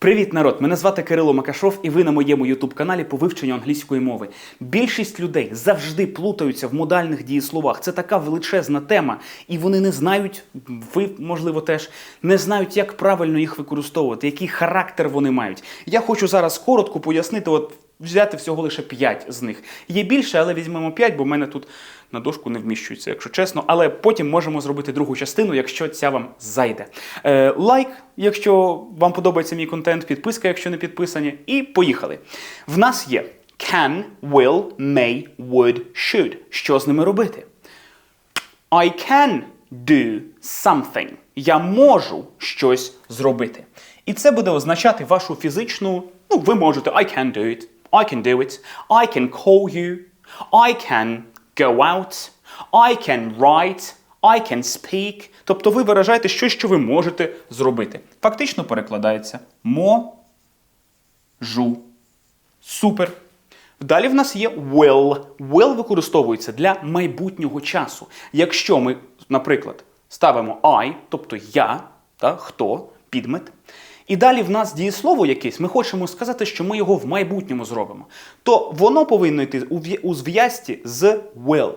Привіт, народ! Мене звати Кирило Макашов, і ви на моєму ютуб-каналі по вивченню англійської мови. Більшість людей завжди плутаються в модальних дієсловах. Це така величезна тема, і вони не знають, ви, можливо, теж не знають, як правильно їх використовувати, який характер вони мають. Я хочу зараз коротко пояснити, от взяти всього лише 5 з них. Є більше, але візьмемо 5, бо в мене тут на дошку не вміщується, якщо чесно. Але потім можемо зробити другу частину, якщо ця вам зайде. Е, лайк, якщо вам подобається мій контент, підписка, якщо не підписані. І поїхали. В нас є can, will, may, would, should. Що з ними робити? I can do something. Я можу щось зробити. І це буде означати вашу фізичну. Ну, ви можете I can do it. I can do it. I can call you. I can go out. I can write. I can speak. Тобто ви виражаєте щось, що ви можете зробити. Фактично перекладається можу. Супер. Далі в нас є will. Will використовується для майбутнього часу. Якщо ми, наприклад, ставимо I, тобто я, та, хто, підмет, і далі в нас дієслово якесь, ми хочемо сказати, що ми його в майбутньому зробимо, то воно повинно йти у зв'язці з will.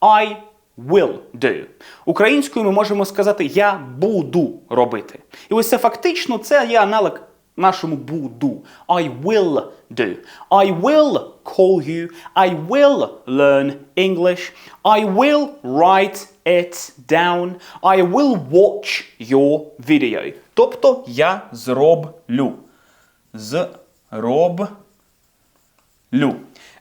I will do. Українською ми можемо сказати я буду робити. І ось це фактично це є аналог нашому буду. I will do. I will call you. I will learn English. I will write it down. I will watch your video. Тобто я зроблю. Зроблю.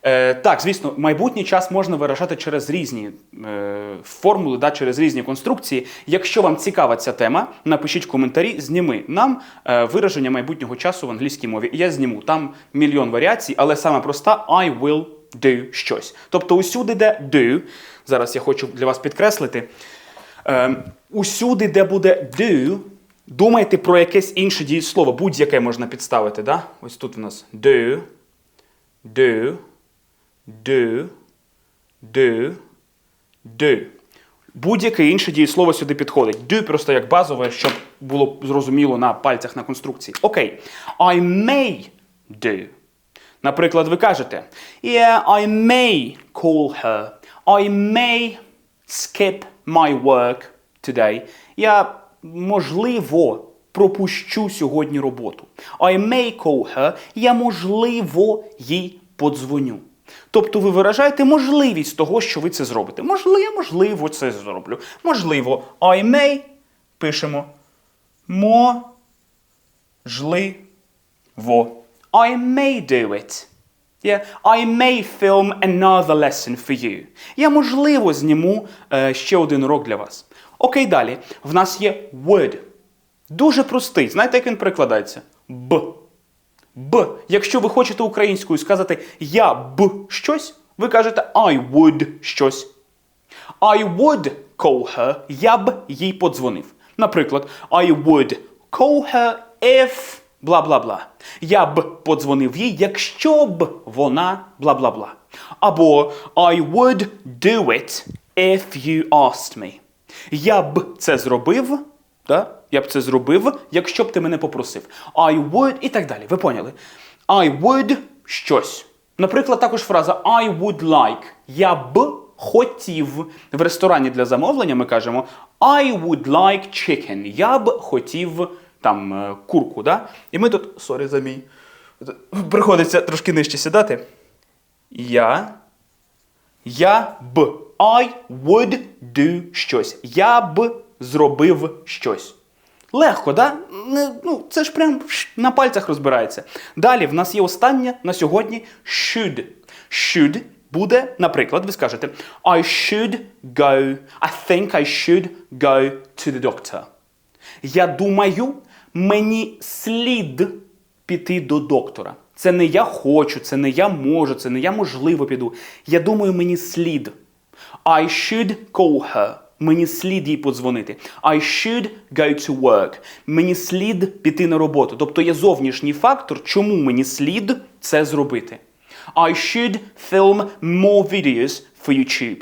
Е, так, звісно, майбутній час можна виражати через різні е, формули, да, через різні конструкції. Якщо вам цікава ця тема, напишіть коментарі, зніми нам е, вираження майбутнього часу в англійській мові. Я зніму. Там мільйон варіацій, але саме проста I will do щось. Тобто усюди, де do, зараз я хочу для вас підкреслити, е, усюди, де буде do, думайте про якесь інше дієслово, будь-яке можна підставити. Да? Ось тут в нас do do, do, do, do. Будь-яке інше дієслово сюди підходить. Do просто як базове, щоб було зрозуміло на пальцях на конструкції. Окей. I may do. Наприклад, ви кажете Yeah, I may call her. I may skip my work today. Я, можливо, пропущу сьогодні роботу. I may call her. Я, можливо, їй подзвоню. Тобто ви виражаєте можливість того, що ви це зробите. Можливо, можливо це зроблю. Можливо, I may пишемо можливо. I may do it. Yeah. I may film another lesson for you. Я, можливо, зніму е, ще один урок для вас. Окей, далі. В нас є would. Дуже простий. Знаєте, як він перекладається? Б. Б. Якщо ви хочете українською сказати я б щось, ви кажете I would щось. I would call her. Я б їй подзвонив. Наприклад, I would call her if бла бла бла. Я б подзвонив їй, якщо б вона бла бла бла. Або I would do it if you asked me. Я б це зробив. Да? Я б це зробив, якщо б ти мене попросив. I would і так далі. Ви поняли? I would щось. Наприклад, також фраза I would like. Я б хотів. В ресторані для замовлення ми кажемо I would like chicken. Я б хотів там е, курку. Да? І ми тут, сорі за мій. Приходиться трошки нижче сідати. Я. Я б. I would do щось. Я б зробив щось. Легко, да? Ну, це ж прям на пальцях розбирається. Далі в нас є останнє на сьогодні should. Should буде, наприклад, ви скажете I should go. I think I should go to the doctor. Я думаю, мені слід піти до доктора. Це не я хочу, це не я можу, це не я можливо піду. Я думаю, мені слід. I should call her. Мені слід їй подзвонити. I should go to work. Мені слід піти на роботу. Тобто є зовнішній фактор, чому мені слід це зробити. I should film more videos for YouTube.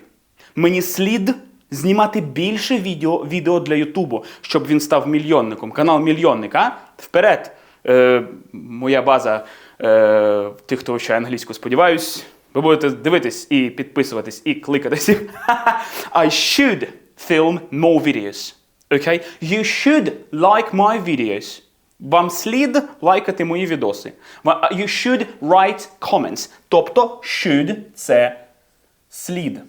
Мені слід знімати більше відео, відео для Ютубу, щоб він став мільйонником. Канал мільйонник, а? Вперед! Е, моя база е, тих, хто вивчає англійську, сподіваюсь, ви будете дивитись і підписуватись, і кликатись. I should film more videos. Okay? You should like my videos. Вам слід лайкати мої відоси. You should write comments. Тобто should – це слід.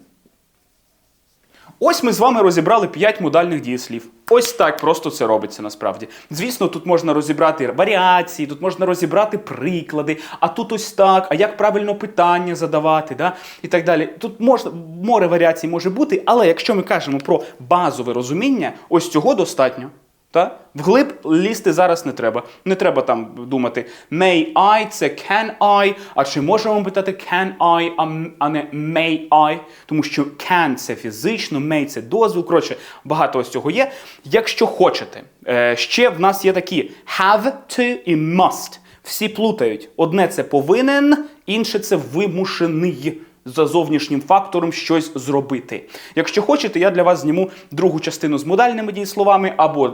Ось ми з вами розібрали 5 модальних дієслів. Ось так просто це робиться насправді. Звісно, тут можна розібрати варіації, тут можна розібрати приклади, а тут ось так, а як правильно питання задавати, да? і так далі. Тут можна, море варіацій може бути, але якщо ми кажемо про базове розуміння, ось цього достатньо. Та? Вглиб лізти зараз не треба. Не треба там думати may I, це can I, а чи можемо питати can I, а не may I, тому що can це фізично, may це дозвіл. Коротше, багато ось цього є. Якщо хочете, е, ще в нас є такі have to і must. Всі плутають. Одне це повинен, інше це вимушений за зовнішнім фактором щось зробити. Якщо хочете, я для вас зніму другу частину з модальними дієсловами, або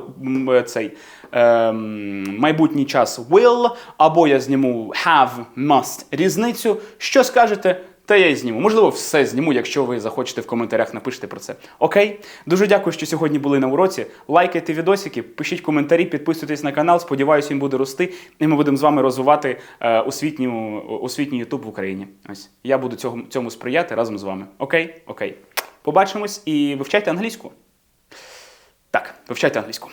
цей ем, майбутній час will, або я зніму have, must різницю. Що скажете? Та я й зніму. Можливо, все зніму, якщо ви захочете в коментарях напишете про це. Окей? Дуже дякую, що сьогодні були на уроці. Лайкайте відосики, пишіть коментарі, підписуйтесь на канал. Сподіваюся, він буде рости, і ми будемо з вами розвивати е, освітню, освітній Ютуб в Україні. Ось я буду цього, цьому сприяти разом з вами. Окей? Окей. Побачимось і вивчайте англійську. Так, вивчайте англійську.